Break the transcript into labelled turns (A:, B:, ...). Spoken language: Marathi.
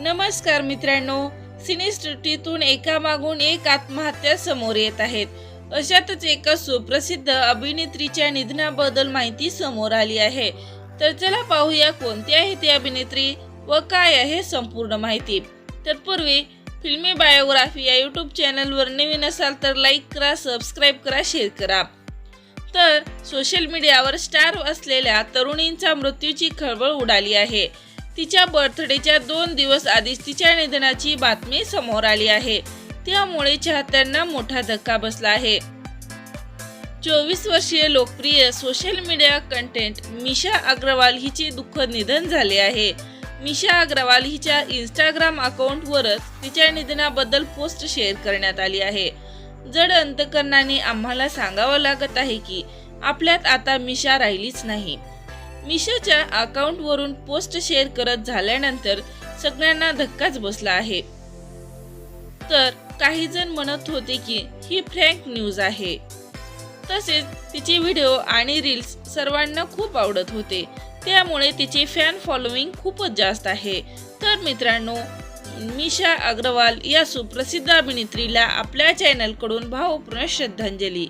A: नमस्कार मित्रांनो सिनेसृष्टीतून एका मागून एक आत्महत्या समोर येत आहेत. अशातच एका सुप्रसिद्ध अभिनेत्रीच्या निधनाबद्दल माहिती समोर आली आहे. तर चला पाहूया कोणती आहे ती अभिनेत्री व काय आहे संपूर्ण माहिती. तत्पूर्वी फिल्मी बायोग्राफी या यूट्यूब चॅनलवर नवीन असाल तर लाईक करा सबस्क्राईब करा शेअर करा. तर सोशल मीडियावर स्टार असलेल्या तरुणींचा मृत्यूची खळबळ उडाली आहे. तिच्या बर्थडेच्या दोन दिवस आधीच तिच्या निधनाची बातमी समोर आली आहे. त्यामुळे चाहत्यांना मोठा धक्का बसला आहे. चोवीस वर्षीय लोकप्रिय social media content Misha Agarwal हिचे दुःखद निधन झाले आहे. मिशा अग्रवाल हिच्या इंस्टाग्राम अकाउंटवरच तिच्या निधनाबद्दल पोस्ट शेअर करण्यात आली आहे. जड अंतकरणाने आम्हाला सांगावं लागत आहे की आपल्यात आता मिशा राहिलीच नाही. मिशोच्या अकाउंटवरून पोस्ट शेअर करत झाल्यानंतर सगळ्यांना धक्काच बसला आहे. तर काही जण म्हणत होते की ही फ्रँक न्यूज आहे. तसेच तिचे व्हिडिओ आणि रील्स सर्वांना खूप आवडत होते. त्यामुळे तिचे फॅन फॉलोईंग खूपच जास्त आहे. तर मित्रांनो मिशा अग्रवाल या सुप्रसिद्ध अभिनेत्रीला आपल्या चॅनलकडून भावपूर्ण श्रद्धांजली.